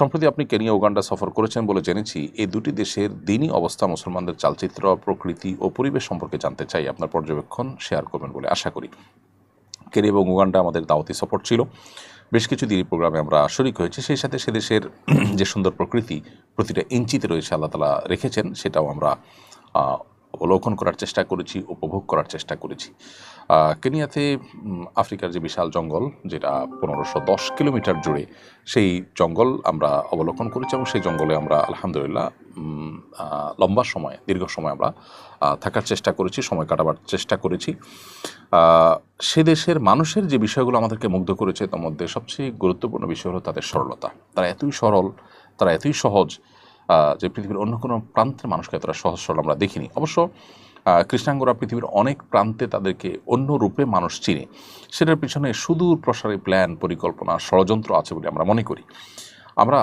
সম্প্রতি আপনি Kenya Uganda সফর করেছেন বলে জেনেছি, এই দুটি দেশের দিনই অবস্থা মুসলমানদের চালচিত্র, প্রকৃতি ও পরিবেশ সম্পর্কে জানতে চাই। আপনার পর্যবেক্ষণ শেয়ার করবেন বলে আশা করি। কেনিয়া এবং উগান্ডা আমাদের দাওয়াতি সফর ছিল। বেশ কিছু দিনই প্রোগ্রামে আমরা শরিক হয়েছি। সেই সাথে সে দেশের যে সুন্দর প্রকৃতি, প্রতিটা ইঞ্চিতে রয়েছে আল্লাহ তালা রেখেছেন, সেটাও আমরা অবলোকন করার চেষ্টা করেছি, উপভোগ করার চেষ্টা করেছি। কেনিয়াতে আফ্রিকার যে বিশাল জঙ্গল, যেটা পনেরোশো দশ কিলোমিটার জুড়ে, সেই জঙ্গল আমরা অবলোকন করেছি এবং সেই জঙ্গলে আমরা আলহামদুলিল্লাহ লম্বা সময়, দীর্ঘ সময় আমরা থাকার চেষ্টা করেছি, সময় কাটাবার চেষ্টা করেছি। সে দেশের মানুষের যে বিষয়গুলো আমাদেরকে মুগ্ধ করেছে, তার মধ্যে সবচেয়ে গুরুত্বপূর্ণ বিষয় হলো তাদের সরলতা। তারা এতই সরল, তারা এতই সহজ যে পৃথিবীর অন্য কোনো প্রান্তের মানুষকে এতটা সহজ সরল আমরা দেখিনি। অবশ্য কৃষ্ণাঙ্গরা পৃথিবীর অনেক প্রান্তে তাদেরকে অন্য রূপে মানুষ চিনে। সেটার পিছনে সুদূর প্রসারী প্ল্যান, পরিকল্পনা, ষড়যন্ত্র আছে বলে আমরা মনে করি। আমরা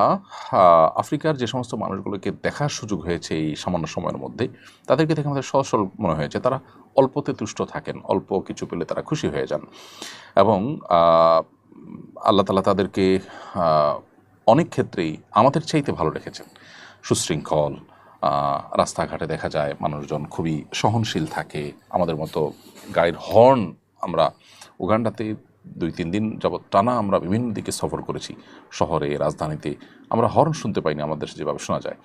আফ্রিকার যে সমস্ত মানুষগুলোকে দেখার সুযোগ হয়েছে এই সামান্য সময়ের মধ্যে, তাদেরকে দেখে আমাদের সহজ সরল মনে হয়েছে। তারা অল্পতে তুষ্ট থাকেন, অল্প কিছু পেলে তারা খুশি হয়ে যান। এবং আল্লাহ তালা তাদেরকে অনেক ক্ষেত্রেই আমাদের চাইতে ভালো রেখেছেন। সুশৃঙ্খল রাস্তাঘাটে দেখা যায় মানুষজন খুবই সহনশীল থাকে। আমাদের মতো গাড়ির হর্ন আমরা উগান্ডাতে দুই তিন দিন যাবৎ টানা আমরা বিভিন্ন দিকে সফর করেছি শহরে, রাজধানীতে। আমরা হর্ন শুনতে পাইনি আমাদের দেশে যেভাবে শোনা যায়।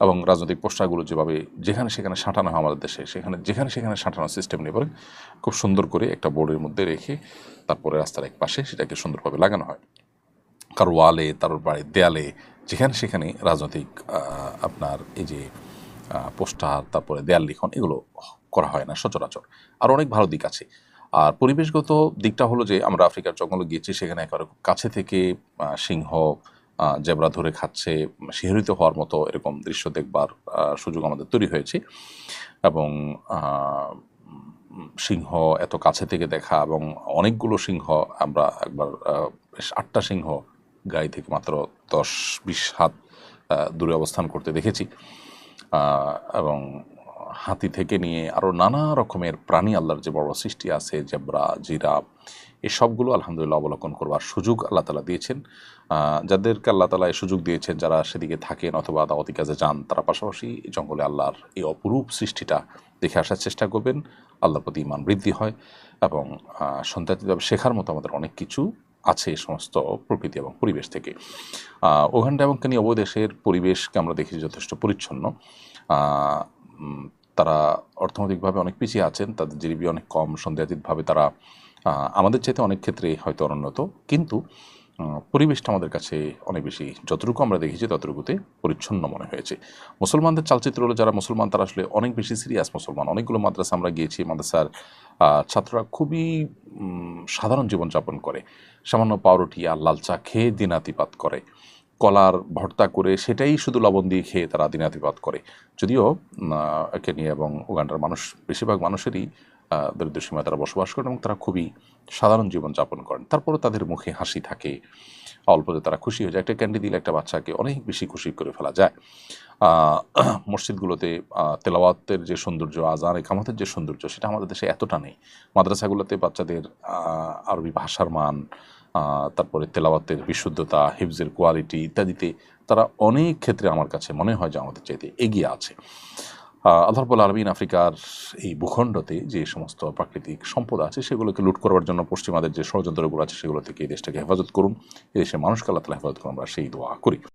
এবং রাজনৈতিক পোস্টারগুলো যেভাবে যেখানে সেখানে সাঁটানো হয় আমাদের দেশে, সেখানে যেখানে সেখানে সাঁটানোর সিস্টেম নেই বরং খুব সুন্দর করে একটা বোর্ডের মধ্যে রেখে তারপরে রাস্তার এক পাশে সেটাকে সুন্দরভাবে লাগানো হয়। কারও ওয়ালে তার বাড়ির দেয়ালে, যেখানে সেখানে রাজনৈতিক আপনার এই যে পোস্টার, তারপরে দেয়াল লিখন, এগুলো করা হয় না, সচরাচর। আর অনেক ভালো দিক আছে। আর পরিবেশগত দিকটা হলো যে, আমরা আফ্রিকার জঙ্গলে গিয়েছি, সেখানে একেবারে কাছে থেকে সিংহ জেবরা ধরে খাচ্ছে, শিহরিত হওয়ার মতো এরকম দৃশ্য দেখবার সুযোগ আমাদের তৈরি হয়েছে। এবং সিংহ এত কাছে থেকে দেখা এবং অনেকগুলো সিংহ, আমরা একবার আটটা সিংহ গাড়ি থেকে মাত্র দশ বিশ হাত দূরে অবস্থান করতে দেখেছি। এবং হাতি থেকে নিয়ে আরও নানা রকমের প্রাণী আল্লাহর যে বড় সৃষ্টি আছে জেব্রা জিরাফ এই সবগুলো আলহামদুলিল্লাহ অবলোকন করবার সুযোগ আল্লাহ তালা দিয়েছেন। যাদেরকে আল্লাহ তালা এই সুযোগ দিয়েছেন যারা সেদিকে থাকেন অথবা দাওয়াতি কাজে যান তারা পাশাপাশি জঙ্গলে আল্লাহর এই অপরূপ সৃষ্টিটা দেখে আসার চেষ্টা করবেন। আল্লাহর প্রতি ইমান বৃদ্ধি হয় এবং আহ, সন্তানিতভাবে শেখার মতো আমাদের অনেক কিছু আছে সমস্ত প্রকৃতি এবং পরিবেশ থেকে। ওখানটা এবং কেনি অবদেশের পরিবেশকে আমরা দেখি যথেষ্ট পরিচ্ছন্ন। তারা অর্থনৈতিকভাবে অনেক পিছিয়ে আছেন, তাদের জিডিপি অনেক কম, সন্দেহাতীতভাবে তারা আমাদের চাইতে অনেক ক্ষেত্রে হয়তো অনুন্নত। কিন্তু পরিবেশটা আমাদের কাছে অনেক বেশি, যতটুকু আমরা দেখেছি ততটুকুতে পরিচ্ছন্ন মনে হয়েছে। মুসলমানদের চালচিত্র হলো, যারা মুসলমান, তারা আসলে অনেক বেশি সিরিয়াস মুসলমান। অনেকগুলো মাদ্রাসা আমরা গিয়েছি, মাদ্রাসার ছাত্ররা খুবই সাধারণ জীবনযাপন করে। সামান্য পাউরুটি আর লাল চা খেয়ে দিনাতিপাত করে। কলার ভর্তা করে সেটাই শুধু লবণ দিয়ে খেয়ে তারা দিনাতিপাত করে। যদিও একে নিয়ে এবং উগান্ডার মানুষ, বেশিরভাগ মানুষেরই দরিদ্র সীমায় তারা বসবাস করেন এবং তারা খুবই সাধারণ জীবনযাপন করেন। তারপরে তাদের মুখে হাসি থাকে। অল্পতে তারা খুশি হয়ে যায়, একটা ক্যান্ডি দিলে একটা বাচ্চাকে অনেক বেশি খুশি করে ফেলা যায়। মসজিদগুলোতে তেলাওয়াতের যে সৌন্দর্য, আজান, একামতের যে সৌন্দর্য, সেটা আমাদের দেশে এতটা নেই। মাদ্রাসাগুলোতে বাচ্চাদের আরবি ভাষার মান তারপরে তেলাওয়াতের বিশুদ্ধতা, হিফজের কোয়ালিটি ইত্যাদিতে তারা অনেক ক্ষেত্রে আমার কাছে মনে হয় যে আমাদের চাইতে এগিয়ে আছে। আহ, আল্লাহ রাব্বুল আলমিন আফ্রিকার এই ভূখণ্ডতে যে সমস্ত প্রাকৃতিক সম্পদ আছে সেগুলোকে লুট করবার জন্য পশ্চিমাদের যে ষড়যন্ত্রগুলো আছে সেগুলো থেকে এই দেশটাকে হেফাজত করুন। এই দেশের মানুষকে আল্লাহ তালা হেফাজত করুন আমরা সেই দোয়া করি।